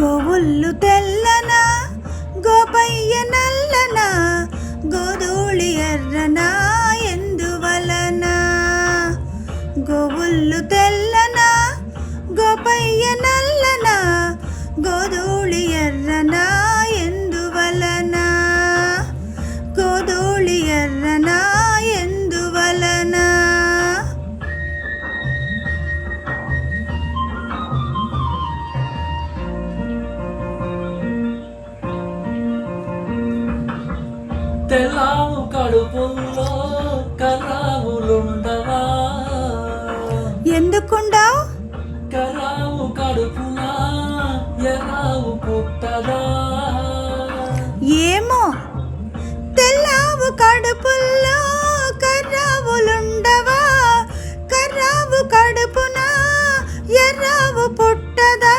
గోవుళ్ళు తెల్లన గోపయ్య నల్లన గోధూళి ఎర్రనా? తెల్లావు కడుపుల్లో కరావులుండవా ఎందుకుండావు? కరావు కడుపున ఎరావు పుట్టదా? ఏమో? తెల్లావు కడుపుల్లో కర్రావులుండవా కర్రావు కడుపున ఎర్రావు పుట్టదా?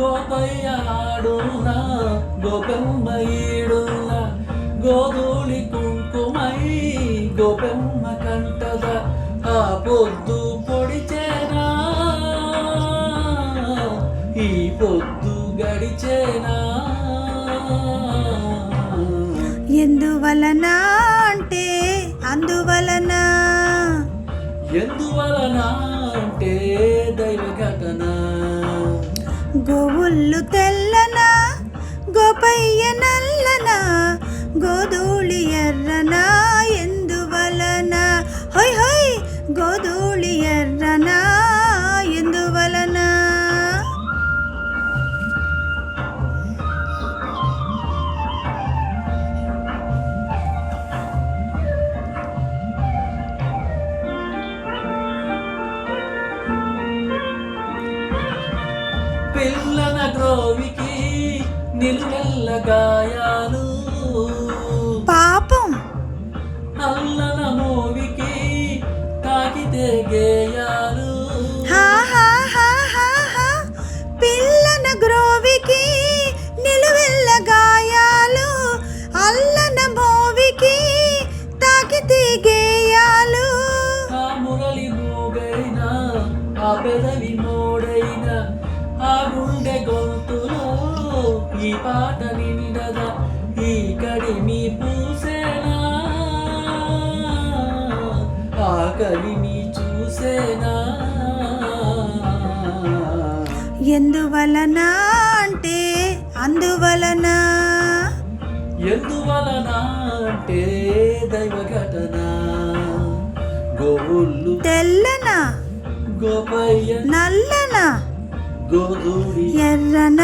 గోపయ్య ఆడున్నా గోపెమ్మ ఈడున్నా గోధూళి కుంకుమై గోపెమ్మ కంటద ఆ పొద్దు పొడిచేనా ఈ పొద్దు గడిచేనా ఎందువలన అంటే అందువలన? ఎందువలన అంటే దైవ ఘటన. గోవుల్లు తెల్లన? గోపయ్య నల్లన? గోధూళి ఎర్రనా? ఎందువలన హొయ్ హొయ్! గోధూళి ఎర్రనా? ఎందువలన పిల్లల గ్రోవికి నిలువెల్ల గాయాలు గేయాలు. పిల్లన గ్రోవికి నిలువెల్ల గాయాలు. అల్లన మోవికి తాకితే గేయాలు. ఆ మురళి మోగైనా ఆ పెదవి మోడైనా ఆ గుండె గొంతులో ఈ పాట నిండదా ఈ కడిమి పూసేనా? ఆ చూసేనా ఎందువలన అంటే అందువలన? ఎందువలన అంటే దైవ ఘటన? గోవుళ్ళు తెల్లన? గోపయ్య నల్లన? గోధూళి ఎర్రన?